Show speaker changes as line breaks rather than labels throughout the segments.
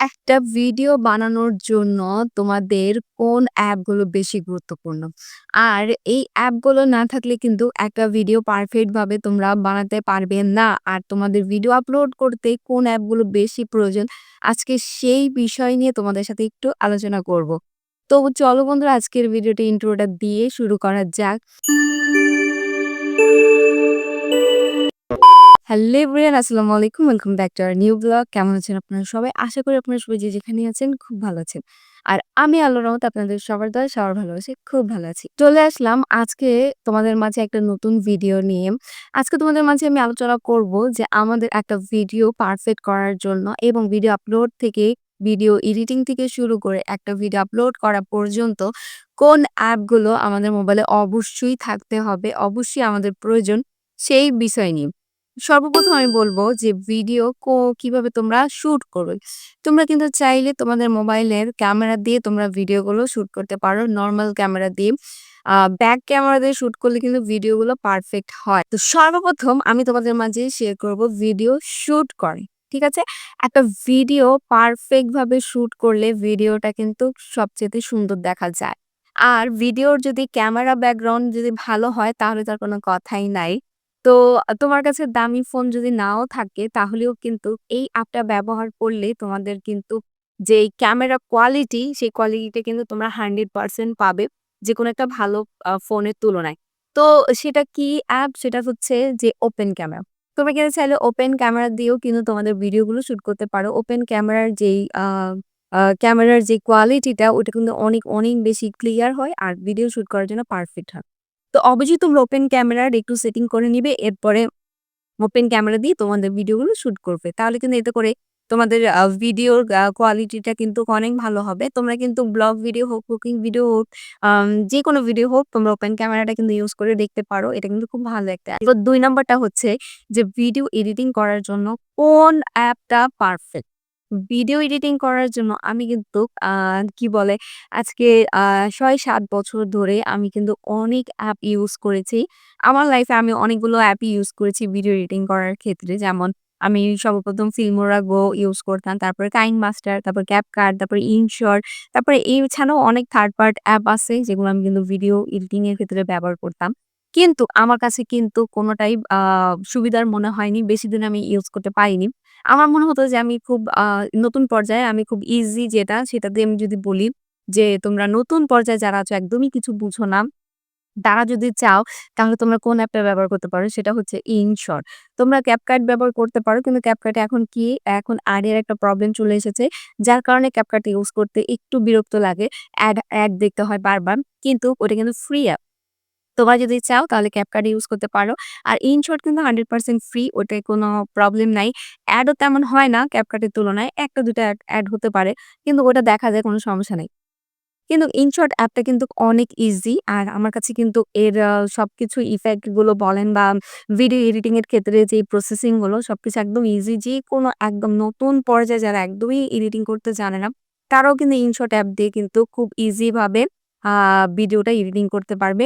একটা ভিডিও বানানোর জন্য তোমাদের কোন অ্যাপগুলো বেশি গুরুত্বপূর্ণ? আর এই অ্যাপগুলো না থাকলে কিন্তু একটা ভিডিও পারফেক্ট ভাবে তোমরা বানাতে পারবে না। আর তোমাদের ভিডিও আপলোড করতে কোন অ্যাপগুলো বেশি প্রয়োজন? আজকে সেই বিষয় নিয়ে তোমাদের সাথে একটু আলোচনা করব। তো চলো বন্ধুরা, আজকের ভিডিওটি, ইন্ট্রোটা দিয়ে শুরু করা যাক। হ্যালো এভরিওয়ান, আসসালামু আলাইকুম। Welcome back to our new blog. কেমন আছেন আপনারা সবাই? আশা করি আপনারা সবাই যে যেখানেই আছেন খুব ভালো আছেন। আর আমি আল্লাহর রহমতে আপনাদের সবার দয়, সবার ভালো আছি খুব ভালো আছি। চলে আসলাম আজকে তোমাদের মাঝে একটা নতুন ভিডিও নিয়ে। আজকে তোমাদের মাঝে আমি আলোচনা করব যে আমাদের একটা ভিডিও পারফেক্ট করার জন্য এবং ভিডিও আপলোড থেকে, ভিডিও এডিটিং থেকে শুরু করে একটা ভিডিও আপলোড করা পর্যন্ত কোন অ্যাপগুলো আমাদের মোবাইলে অবশ্যই থাকতে হবে, অবশ্যই আমাদের প্রয়োজন সেই বিষয় নিয়ে। সর্বপ্রথম আমি বলব যে ভিডিও কো কীভাবে তোমরা শুট করবে। তোমরা কিন্তু চাইলে তোমাদের মোবাইলের ক্যামেরা দিয়ে তোমরা ভিডিওগুলো শুট করতে পারো নর্মাল ক্যামেরা দিয়ে। ব্যাক ক্যামেরা দিয়ে শুট করলে কিন্তু ভিডিওগুলো পারফেক্ট হয়। তো সর্বপ্রথম আমি তোমাদের মাঝে শেয়ার করব ভিডিও শুট করে। ঠিক আছে? একটা ভিডিও পারফেক্ট ভাবে শুট করলে ভিডিওটা কিন্তু সবচেয়ে সুন্দর দেখা যায়। আর ভিডিওর যদি ক্যামেরা ব্যাকগ্রাউন্ড যদি ভালো হয় তাহলে তার কোনো কথাই নাই। তো তোমার কাছে দামি ফোন যদি নাও থাকে তাহলেও কিন্তু এই অ্যাপটা ব্যবহার করলে তোমাদের কিন্তু যেই ক্যামেরা কোয়ালিটি সেই কোয়ালিটিটা কিন্তু তোমরা 100% পাবে যে কোনো একটা ভালো ফোনের তুলনায়। তো সেটা কি অ্যাপ? সেটা হচ্ছে যে ওপেন ক্যামেরা। তোমরা কিন্তু চাইলে ওপেন ক্যামেরা দিয়েও কিন্তু তোমাদের ভিডিওগুলো শুট করতে পারো। ওপেন ক্যামেরার যেই ক্যামেরার যে কোয়ালিটিটা ওটা কিন্তু অনেক, অনেক বেশি ক্লিয়ার হয় আর ভিডিও শুট করার জন্য পারফেক্ট হয়। তো অবশ্যই তোমরা ওপেন ক্যামেরার একটু সেটিং করে নিবে। এরপরে ওপেন ক্যামেরা দিয়ে তোমাদের ভিডিওগুলো শুট করবে। তাহলে কিন্তু এতে করে তোমাদের ভিডিওর কোয়ালিটিটা কিন্তু অনেক ভালো হবে। তোমরা কিন্তু ব্লগ ভিডিও হোক, কুকিং ভিডিও হোক, আম যেকোনো ভিডিও হোক তোমরা ওপেন ক্যামেরাটা কিন্তু ইউজ করে দেখতে পারো। এটা কিন্তু খুব ভালো একটা। এবার ২ নাম্বারটা হচ্ছে যে ভিডিও এডিটিং করার জন্য কোন অ্যাপটা পারফেক্ট? ভিডিও এডিটিং করার জন্য আমি কিন্তু কি বলে আজকে আ ৬-৭ বছর ধরে আমি কিন্তু অনেক অ্যাপ ইউজ করেছি। আমার লাইফে আমি অনেকগুলো অ্যাপই ইউজ করেছি ভিডিও এডিটিং করার ক্ষেত্রে। যেমন আমি সর্বপ্রথম Filmora Go ইউজ করতাম। তারপরে মাস্টার তারপর CapCut, তারপরে InShot, তারপরে এছাড়াও অনেক থার্ড পার্ট অ্যাপ আছে যেগুলো আমি কিন্তু ভিডিও এডিটিং এর ক্ষেত্রে ব্যবহার করতাম। কিন্তু আমার কাছে কিন্তু কোনোটাই সুবিধার মনে হয়নি। বেশি দিন আমি ইউজ করতে পারিনি। আমার মনে হতো যে আমি খুব নতুন পর্যায়ে আমি খুব ইজি যেটা সেটা দিয়ে আমি যদি বলি যে তোমরা নতুন পর্যায়ে যারা আছো একদমই কিছু বুঝো না। তারা যদি চাও তাহলে তোমরা কোন অ্যাপটা ব্যবহার করতে পারো সেটা হচ্ছে InShot। তোমরা CapCut ব্যবহার করতে পারো কিন্তু এ এখন কি এখন এর একটা প্রবলেম চলে এসেছে। যার কারণে CapCut ইউজ করতে একটু বিরক্ত লাগে। অ্যাড, অ্যাড দেখতে হয় বারবার। কিন্তু ওটা কিন্তু ফ্রি অ্যাপ। তোমরা যদি চাও তাহলে CapCut ইউজ করতে পারো। আর InShot কিন্তু 100% ফ্রি ওটায় কোনো প্রবলেম নাই। অ্যাডও তেমন হয় না এর তুলনায়। একটা দুটো অ্যাড, হতে পারে। কিন্তু ওটা দেখা যায় কোনো সমস্যা নেই কিন্তু InShot অ্যাপটা কিন্তু অনেক ইজি আর আমার কাছে কিন্তু এর সব কিছু ইফেক্টগুলো বলেন বা ভিডিও এডিটিং এর ক্ষেত্রে যে প্রসেসিংগুলো সব কিছু একদম ইজি। যে কোনো একদম নতুন পর্যায়ে যারা একদমই এডিটিং করতে জানে না, তারাও কিন্তু InShot অ্যাপ দিয়ে কিন্তু খুব ইজি ভাবে আ ভিডিওটা এডিটিং করতে পারবে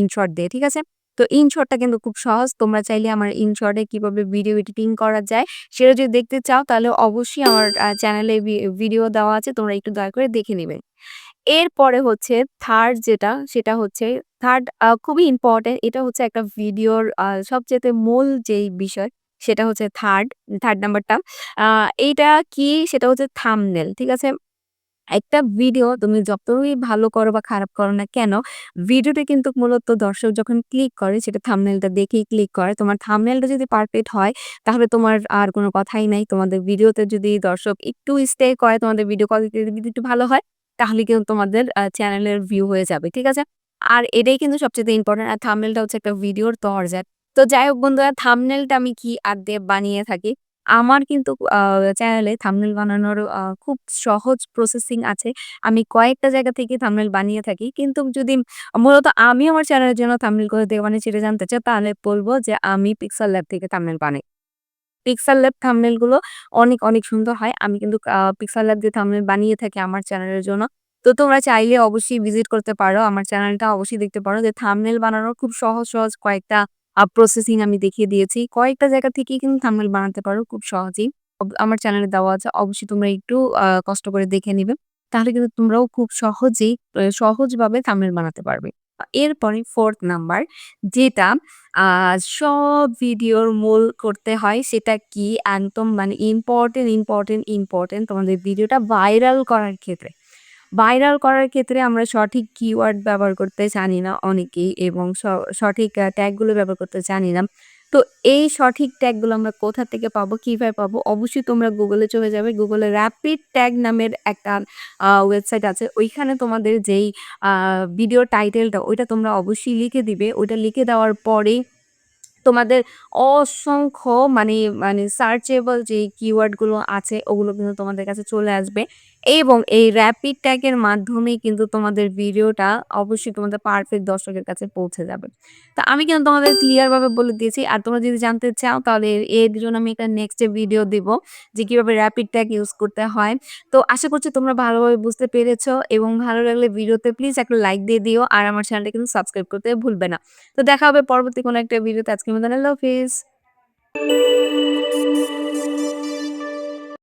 InShot দিয়ে। ঠিক আছে? তো InShot টা কিন্তু খুব সহজ। তোমরা চাইলে আমার এ কীভাবে ভিডিও এডিটিং করা যায় সেটা যদি দেখতে চাও তাহলে অবশ্যই আমার চ্যানেলে ভিডিও দেওয়া আছে। তোমরা একটু দয়া করে দেখে নেবে এরপরে হচ্ছে থার্ড যেটা সেটা হচ্ছে থার্ড খুবই ইম্পর্টেন্ট এটা হচ্ছে একটা ভিডিওর আ সবচাইতে মূল যেই বিষয় সেটা হচ্ছে থার্ড, থার্ড নাম্বারটা। এইটা কি সেটা হচ্ছে থামনেল ঠিক আছে? একটা ভিডিও তুমি যতই ভালো করো বা খারাপ করো না কেন, ভিডিওটা কিন্তু মূলত দর্শক যখন ক্লিক করে সেটা থাম্বনেলটা দেখেই ক্লিক করে। তোমার থাম্বনেলটা যদি পারফেক্ট হয় তাহলে তোমার আর কোনো কথাই নাই। তোমাদের ভিডিওতে যদি দর্শক একটু স্টে করে তোমাদের ভিডিও কোয়ালিটি যদি একটু ভালো হয় তাহলে কিন্তু তোমাদের চ্যানেলের ভিউ হয়ে যাবে। ঠিক আছে? আর এটাই কিন্তু সবচেয়ে ইম্পোর্টেন্ট আর থাম্বনেলটা হচ্ছে একটা ভিডিওর দরজা। তো যাই হোক বন্ধুরা থামনেলটা আমি কি অ্যাপ দিয়ে বানিয়ে থাকি। আমার কিন্তু চ্যানেলে থামনেল বানানোর খুব সহজ প্রসেসিং আছে। আমি কয়েকটা জায়গা থেকে থামনেল বানিয়ে থাকি। কিন্তু যদি মূলত আমি আমার চ্যানেলের জন্য থামনেল করে থেকে বানাই সেটা জানতে চাই তাহলে বলব যে আমি পিক্সেল ল্যাব থেকে থামনেল বানাই। পিক্সেল ল্যাব থাম্বনেলগুলো অনেক, অনেক সুন্দর হয়। আমি কিন্তু আ পিক্সেল ল্যাব দিয়ে থামনেল বানিয়ে থাকি আমার চ্যানেলের জন্য। তো তোমরা চাইলে অবশ্যই ভিজিট করতে পারো। আমার চ্যানেলটা অবশ্যই দেখতে পারো যে থামনেল বানানোর খুব সহজ, সহজ কয়েকটা প্রসেসিং আমি দেখিয়ে দিয়েছি। কয়েকটা জায়গা থেকেই কিন্তু থাম্বনেল বানাতে পারো খুব সহজেই। আমার চ্যানেলে দেওয়া আছে। অবশ্যই তোমরা একটু কষ্ট করে দেখে নিবে। তাহলে কিন্তু তোমরাও খুব সহজেই সহজভাবে থাম্বনেল বানাতে পারবে। এরপরে ফোর্থ নাম্বার যেটা সব ভিডিওর মূল করতে হয় সেটা কি? একদম মানে ইম্পর্টেন্ট ইম্পর্টেন্ট ইম্পর্টেন্ট তোমাদের ভিডিওটা ভাইরাল করার ক্ষেত্রে। ভাইরাল করার ক্ষেত্রে আমরা সঠিক কিওয়ার্ড ব্যবহার করতে জানি না অনেকেই এবং সঠিক ট্যাগগুলো ব্যবহার করতে জানি না। তো এই সঠিক ট্যাগগুলো আমরা কোথা থেকে পাবো, কীভাবে পাবো? অবশ্যই তোমরা গুগলে চলে যাবে। গুগলে র‍্যাপিড ট্যাগ নামের একটা ওয়েবসাইট আছে। ওইখানে তোমাদের যেই ভিডিও টাইটেলটা ওইটা তোমরা অবশ্যই লিখে দিবে। ওইটা লিখে দেওয়ার পরে তোমাদের অসংখ্য মানে মানে সার্চেবল যেই কিওয়ার্ডগুলো আছে ওগুলো কিন্তু তোমাদের কাছে চলে আসবে এবং এই র‍্যাপিড ট্যাগের মাধ্যমে কিন্তু তোমাদের ভিডিওটা অবশ্যই তোমাদের পারফেক্ট দর্শকের কাছে পৌঁছে যাবে। তো আমি কিন্তু তোমাদের ক্লিয়ার ভাবে বলে দিয়েছি। আর তোমরা যদি জানতে চাও, তাহলে এর জন্য আমি একটা নেক্সট ভিডিও দিব যে কীভাবে র‍্যাপিড ট্যাগ ইউজ করতে হয়। তো আশা করছি তোমরা ভালোভাবে বুঝতে পেরেছ এবং ভালো লাগলে ভিডিওতে প্লিজ একটা লাইক দিয়ে দিও। আর আমার চ্যানেলটা কিন্তু সাবস্ক্রাইব করতে ভুলবে না। তো দেখা হবে পরবর্তী কোনো একটা ভিডিওতে। আজকের মতন আল্লাহ হাফেজ।